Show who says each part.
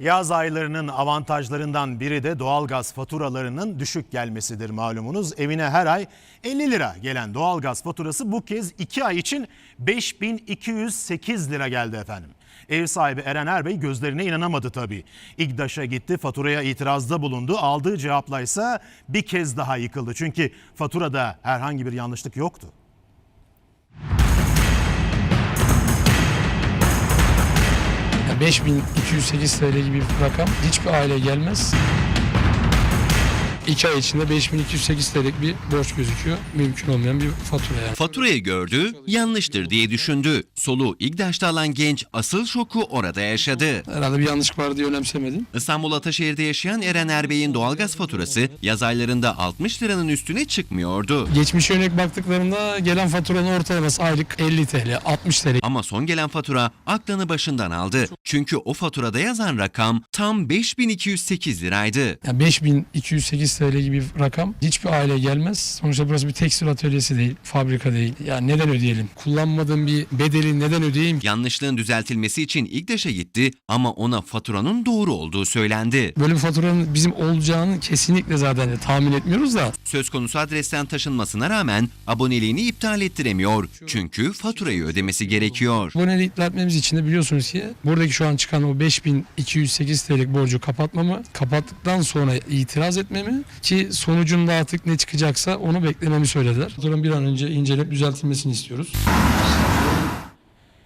Speaker 1: Yaz aylarının avantajlarından biri de doğalgaz faturalarının düşük gelmesidir malumunuz. Evine her ay 50 lira gelen doğalgaz faturası bu kez 2 ay için 5208 lira geldi efendim. Ev sahibi Eren Erbey gözlerine inanamadı tabii. İGDAŞ'a gitti faturaya itirazda bulundu. Aldığı cevapla ise bir kez daha yıkıldı. Çünkü faturada herhangi bir yanlışlık yoktu.
Speaker 2: 5208 TL gibi bir rakam hiçbir aile gelmez. 2 ay içinde 5208 TL'lik bir borç gözüküyor. Mümkün olmayan bir fatura yani.
Speaker 3: Faturayı gördü, yanlıştır diye düşündü. Soluğu İGDAŞ'ta alan genç asıl şoku orada yaşadı.
Speaker 2: Herhalde bir yanlışlık var diye önemsemedim.
Speaker 3: İstanbul Ataşehir'de yaşayan Eren Erbey'in doğalgaz faturası yaz aylarında 60 liranın üstüne çıkmıyordu.
Speaker 2: Geçmişe yönelik baktıklarında gelen faturanın ortalaması aylık 50 TL, 60 TL.
Speaker 3: Ama son gelen fatura aklını başından aldı. Çünkü o faturada yazan rakam tam 5208 liraydı.
Speaker 2: Yani 5208 TL gibi bir rakam hiçbir aile gelmez. Sonuçta burası bir tekstil atölyesi değil, fabrika değil. Yani neden ödeyelim? Kullanmadığım bir bedeli neden ödeyeyim?
Speaker 3: Yanlışlığın düzeltilmesi için İGDAŞ'a gitti ama ona faturanın doğru olduğu söylendi.
Speaker 2: Böyle bir faturanın bizim olacağını kesinlikle zaten tahmin etmiyoruz da.
Speaker 3: Söz konusu adresten taşınmasına rağmen aboneliğini iptal ettiremiyor. Çünkü faturayı ödemesi gerekiyor.
Speaker 2: Aboneliği iptal etmemiz için de biliyorsunuz ki buradaki şu an çıkan o 5208 TL'lik borcu kapatmamı, kapattıktan sonra itiraz etmemi ki sonucunda artık ne çıkacaksa onu beklememi söylediler. Faturanın bir an önce incelep düzeltilmesini istiyoruz.